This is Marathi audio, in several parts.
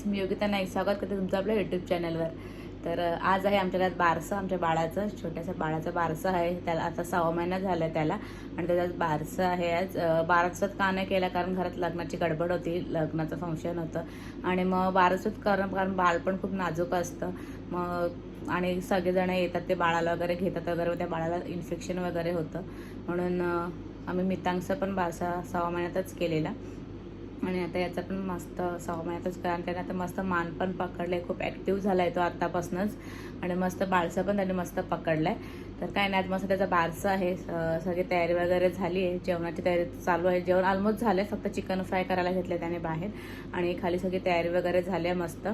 फ्रेंड्स मी योगिता नाईक स्वागत करते तुमचं आपल्या यूट्यूब चॅनलवर तर आज आहे आमच्या घरात बारसं आमच्या बाळाचं छोट्याशा बाळाचं बारसं आहे. त्याला आता सहा महिना झाला आहे त्याला. आणि त्याच्यात बारसं आहे आज. अ, का नाही केलं? कारण घरात लग्नाची गडबड होती लग्नाचं फंक्शन होतं. आणि मग बारसत कारण कारण बाळ पण खूप नाजूक असतं. मग आणि सगळेजण येतात ते बाळाला वगैरे घेतात वगैरे त्या बाळाला इन्फेक्शन वगैरे होतं. म्हणून आम्ही मितांगचा पण बारसा सहा महिन्यातच केलेला. आणि आता याचा पण मस्त सहा महिन्यातच कारण त्याने आता मस्त मान पण पकडलंय. खूप ॲक्टिव्ह झाला आहे तो आत्तापासूनच आणि मस्त बाळसं पण त्याने मस्त पकडलाय. तर काय नाही आज मस्त त्याचा बारसं आहे. सगळी तयारी वगैरे झाली आहे. जेवणाची तयारी चालू आहे. जेवण ऑलमोस्ट झालं आहे फक्त चिकन फ्राय करायला घेतलं त्याने बाहेर. आणि खाली सगळी तयारी वगैरे झाली आहे मस्त.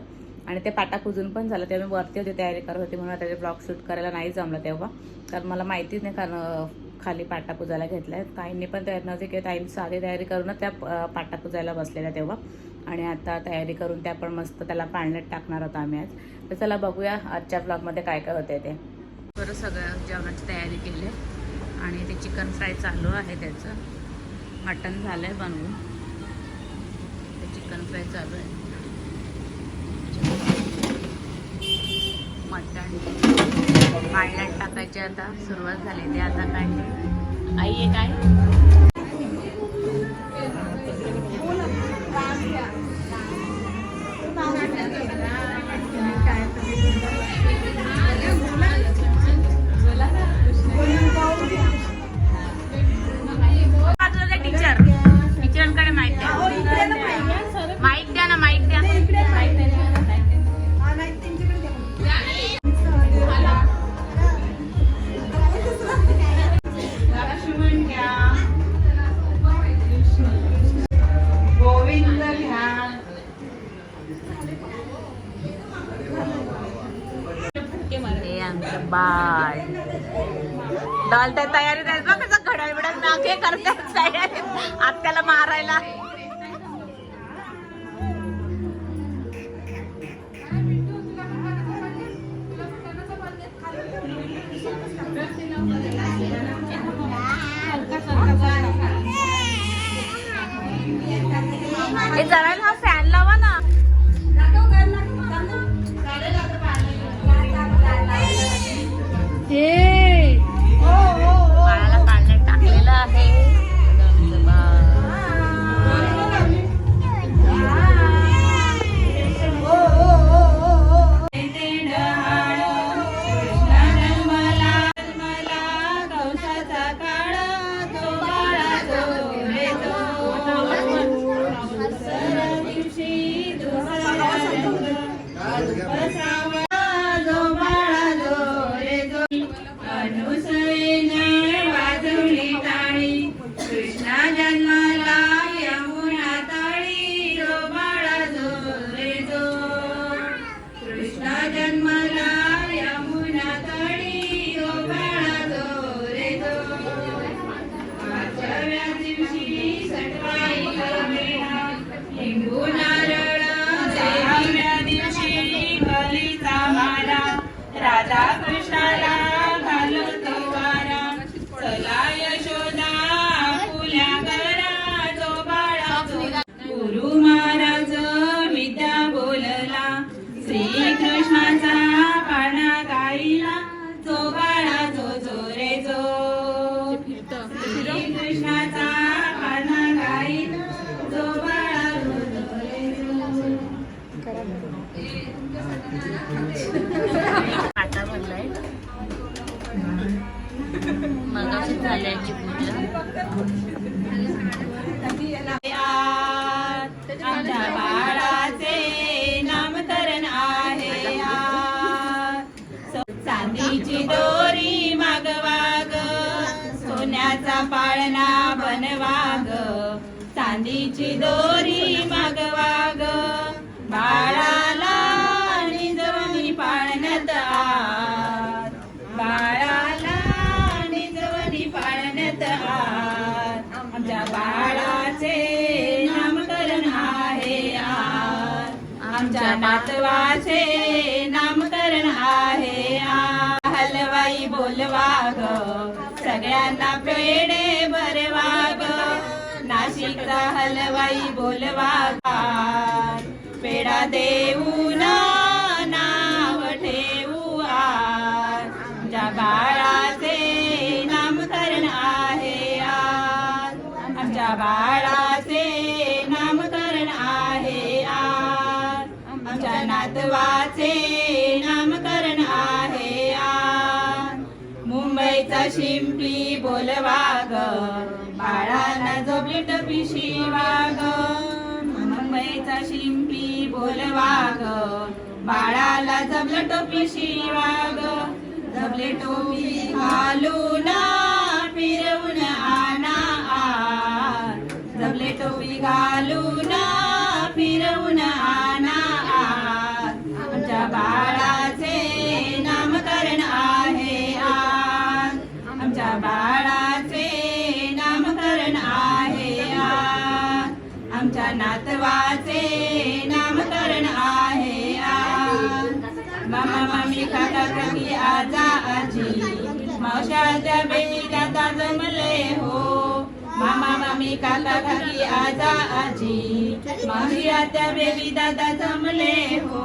आणि ते पाटा पुजून पण झालं. तेव्हा मी वरती होते तयारी करत होती म्हणून त्याचे ब्लॉग शूट करायला नाही जमलं तेव्हा. कारण मला माहितीच नाही कारण खाली पाटा पुजायला आहे ताईंनी पण तयार नव्हती की ताईंनी साधी तयारी करूनच त्या पाटा पुजायला बसलेल्या तेव्हा. आणि आता तयारी करून त्या पण मस्त त्याला पाळण्यात टाकणार होता आम्ही आज. तर चला बघूया आजच्या ब्लॉगमध्ये काय काय होते ते. बरं सगळं जेवणाची तयारी केली. आणि ते चिकन फ्राय चालू आहे त्याचं. मटण झालं आहे बनवून. ते चिकन फ्राय चालू आहे. मटण. पाण्यात टाकायची आता. सुरुवात झाली ते आता काय आई आहे आमचं बाळ. डॉल तर तयारी नाही बघ कसं घड्याळ बिडाळ नाके करतात तयारी. आत्याला मारायला. हे जरा चांदीची दोरी मागवाग सोन्याचा पाळणा बनवाग. चांदीची दोरी मागवाग बाळाला निजवणी पाळण्यात आत. बाळाला निजवणी पाळण्यात आत. आमच्या बाळाचे नामकरण आहे आमच्या नातवाचे नामकरण आहे आज हलवाई बोलवा ग सगळ्यांना पेढे भरवा ग नाशिकचा हलवाई बोलवा ग. पेढा देऊ नाव ठेवू आज. आमच्या बाळाचे नामकरण आहे आर आमच्या बाळाचे नामकरण आहे आर आमच्या नातवा शिंपली शिंपी बोलवा ग बाळाला झोपली टपी शिवा ग मुंबईचा शिंपली बोलवा ग बाळाला जबलं टोपी शिवा ग जबले टोपी घालून फिरवून आणा. आ जबले टोपी घालून फिरवून आ मावशाच्या बेबी दादा जमले हो. मामा मामी काका काकी आजा आजी. मामी आत्या बेबी दादा जमले हो.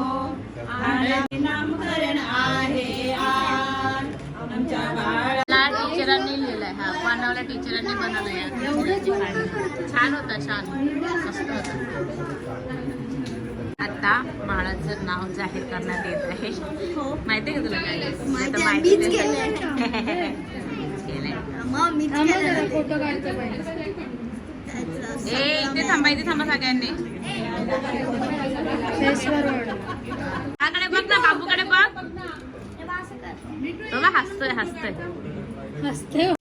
आणि नामकरण आहे आमच्या बाळा टीचरांनी लिहिलंय. हा पानावल्या टीचरांनी बनवलंय. छान होता छान. मस्त होता. आता बाळाचं नाव जाहीर करण्यात येत आहे. माहितीये का तुला काय? माहिती इथे थांबा इथे थांबा सगळ्यांनी. काकडे बघ ना बाबूकडे बघ. बघा हसतोय हसतोय.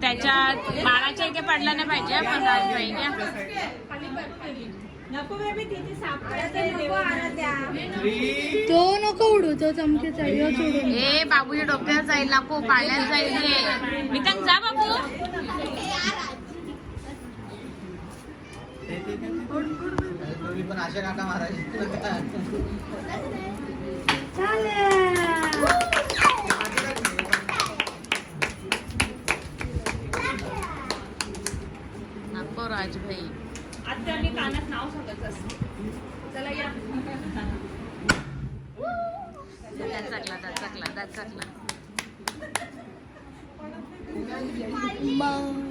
त्याच्यात बाळाच्या इथे पडला नाही पाहिजे पण राजबाई तो नको उडू तो चमकेचा ह्योच उडून ए बाबूच्या डोक्यात जाईल नको पाण्यात जाईल रे मी तर जा बाबू. पण काका मारायचे नको राजभाई. आता मी कानात नाव सांगत असते. चला या.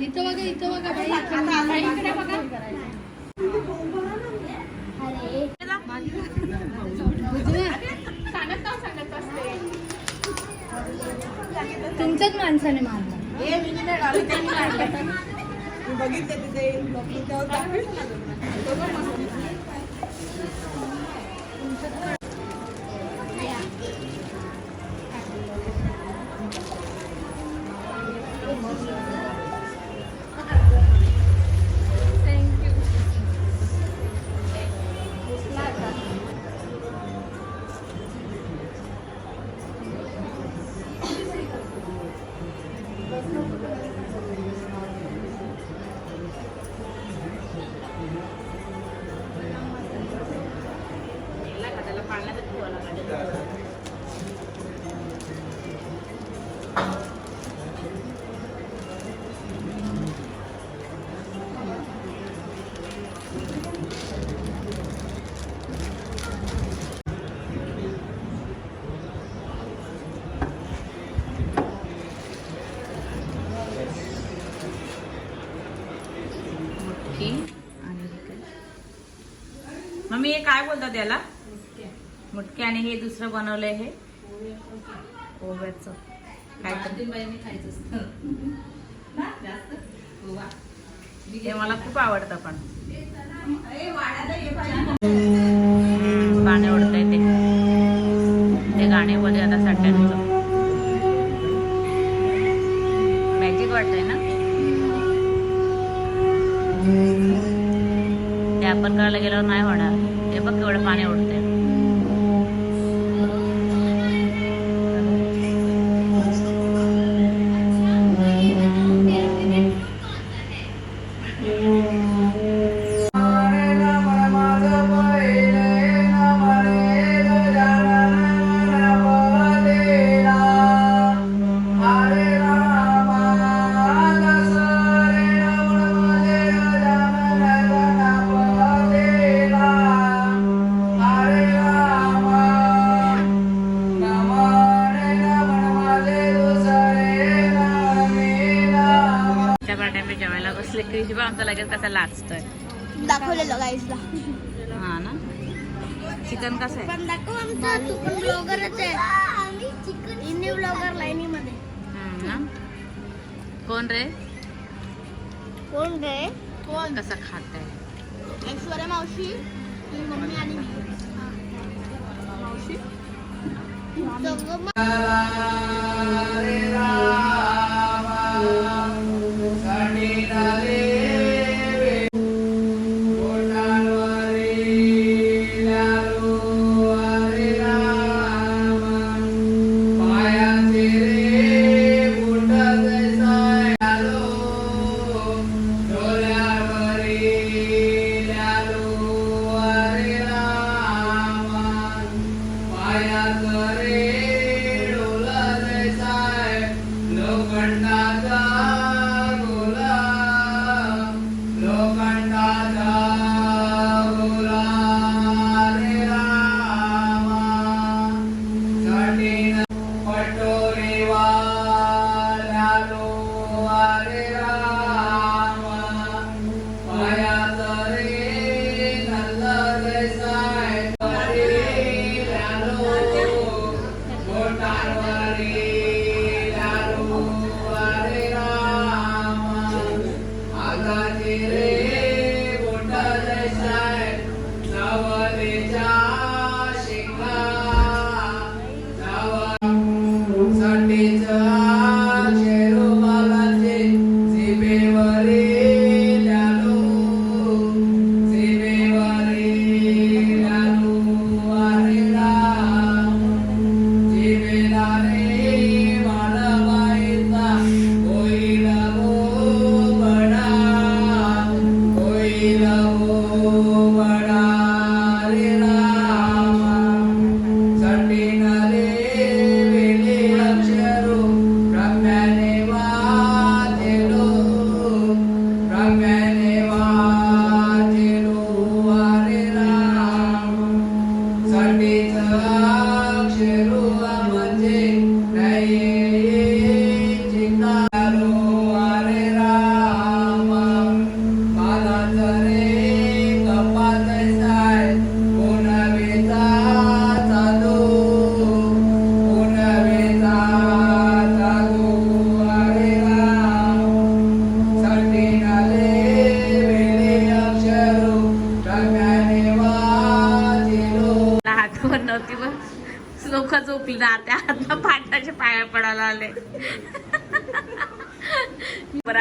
इथं बघा इथं बघा बाई. इकडे बघा. कानात नाव सांगत असते. तुमच्याच माणसाने मारला. बघितले तिथे हे मम्मी हे काय बोलतात त्याला मुटकी आणि हे दुसरं बनवलंय हे. ओव्याचं. हे मला खूप आवडतं पण. गाणे ओढतंय ते. ते गाणे मध्ये आता सट्ट्याचं मॅजिक वाटतंय ना? ते आपण करायला गेल्यावर नाही होणार ते बघ केवढं पाणी उडते क्रिशी पण आमचा लगेच कसा लाचतोय. दाखवलेलं गाईजला हा ना? चिकन कसं आहे? पण दाखव आमचा तू पण ब्लॉगरच आहे. हिंदी ब्लॉगर लाईनीमध्ये हम्म ना? कोण रे? कोण रे? कोण? कसं खात आहे ऐश्वर्या मावशी मी मम्मी आणि मी. मावशी?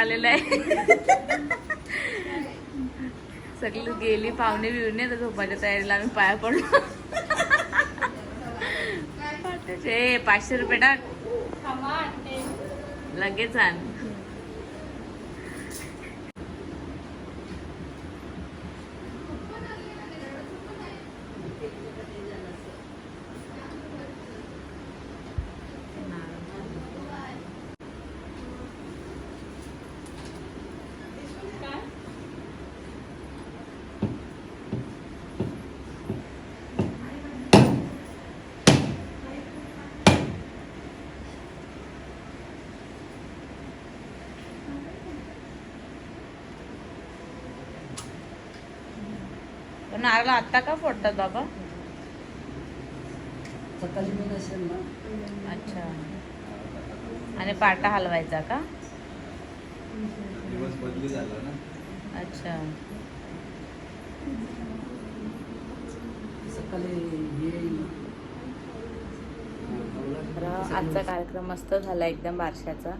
आलेलं आहे. सगळी गेली पाहुणे बिवणे तर झोपायच्या तयारीला आम्ही पाया पडलो. पाचशे रुपये टाक. लगेच आण. नारळ आत्ता का फोडतात बाबा? अच्छा. आणि पाटा हलवायचा का? दिवस बदली झाला ना. अच्छा. सकाळी येईल तर आजचा कार्यक्रम मस्त झाला एकदम बारशाचा.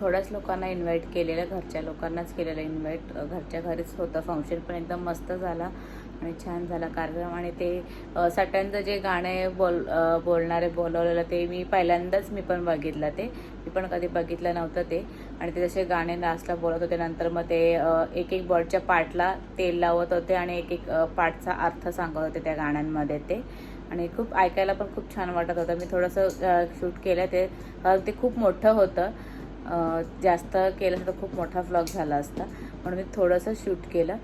थोड्याच लोकांना इन्व्हाइट केलेलं घरच्या लोकांनाच केलेलं इन्व्हाइट घरच्या घरीच होतं. फंक्शन पण एकदम मस्त झाला आणि छान झाला कार्यक्रम. आणि ते सट्यांचं जे गाणे बोल बोलणारे बोलवलेलं ते मी पहिल्यांदाच मी पण बघितलं ते. मी पण कधी बघितलं नव्हतं ते. आणि ते जसे गाणे लास्टला बोलत होते नंतर मग ते एक एक बर्डच्या पार्टला तेल लावत होते आणि एक एक पार्टचा अर्थ सांगत होते त्या गाण्यांमध्ये ते. आणि खूप ऐकायला पण खूप छान वाटत होतं. मी थोडंसं शूट केलं ते. ते खूप मोठं होतं. जास्त केलं तर खूप मोठा फ्लॉग झाला असता. म्हणून मी थोडंसं शूट केलं.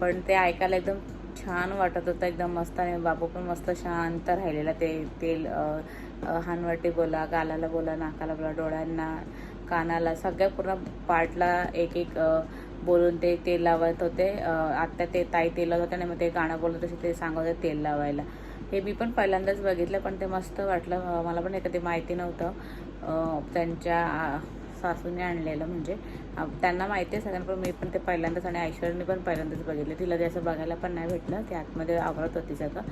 पण ते ऐकायला एकदम छान वाटत होतं. एकदम मस्त आणि बाबू पण मस्त शांत राहिलेला. ते तेल हानवटी बोला गालाला बोला नाकाला बोला डोळ्यांना कानाला सगळ्या पूर्ण पार्टला एक एक बोलून ते तेल लावत होते. आत्ता ते ताई तेल लावत होते आणि मग ते गाणं बोलत तसे ते सांगत होते तेल लावायला. हे मी पण पहिल्यांदाच बघितलं पण ते मस्त वाटलं. मला पण एखादी कधी माहिती नव्हतं. त्यांच्या सासूने आणलेलं म्हणजे. त्यांना माहिती आहे सगळ्यांना पण मी पण ते पहिल्यांदाच आणि ऐश्वर्याने पण पहिल्यांदाच बघितलं. तिला ते असं बघायला पण नाही भेटलं. ते आतमध्ये आवरत होती सगळं.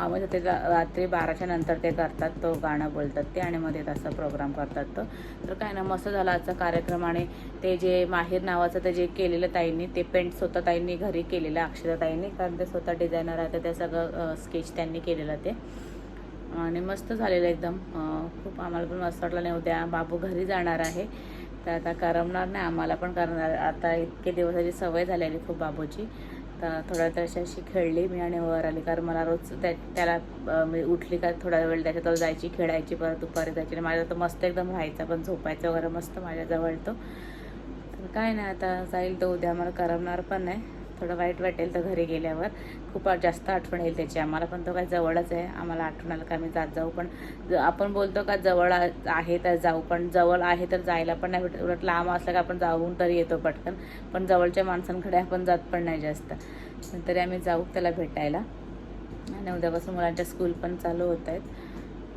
आम्ही ते रात्री बाराच्या नंतर ते करतात तो गाणं बोलतात ते आणि मध्ये तसा प्रोग्राम करतात तो. तर काय ना मस्त झाला आजचा कार्यक्रम आणि ते जे माहीर नावाचं ते जे केलेलं ताईंनी ते पेंट स्वतः ताईंनी घरी केलेलं अक्षरताईंनी कारण ते स्वतः डिझायनर आहे तर ते सगळं स्केच त्यांनी केलेलं ते. आणि मस्त झालेलं एकदम. खूप आम्हाला पण मस्त वाटलं नाही उद्या बाबू घरी जाणार आहे. तर आता करमणार नाही आम्हाला पण कारण आता इतके दिवसाची सवय झालेली खूप बाबूची. तर थोड्या तर अशी खेळली मी आणि वर आली. कारण मला रोज त्या त्याला मी उठली का थोडा वेळ त्याच्याजवळ जायची खेळायची परत दुपारी जायची. आणि माझ्या तर मस्त एकदम राहायचा पण झोपायचं वगैरे मस्त माझ्याजवळ तो. तर काय नाही आता जाईल तो. उद्या आम्हाला करमणार पण नाही. थोडं वाईट वाटेल तर घरी गेल्यावर. खूप जास्त आठवण येईल त्याची. आम्हाला पण तो काय जवळच आहे. आम्हाला आठवण आलं का आम्ही जात जाऊ. पण ज- आपण बोलतो का जवळ आहे तर जाऊ. पण जवळ आहे तर जायला पण नाही भेटत उलट लांब असलं का आपण जाऊन तरी येतो पटकन. पण जवळच्या माणसांकडे आपण जात पण नाही जास्त. तरी आम्ही जाऊ त्याला भेटायला. आणि उद्यापासून मुलांच्या स्कूल पण चालू होत आहेत.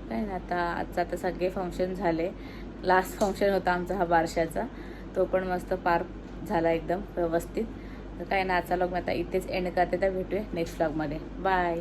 काय ना आता आजचा आता सगळे फंक्शन झाले. लास्ट फंक्शन होता आमचा हा बारशाचा. तो पण मस्त पार झाला एकदम व्यवस्थित. तर काय ना आजचा लोक मी आता इथेच एंड करते तर भेटूया नेक्स्ट ब्लॉगमध्ये बाय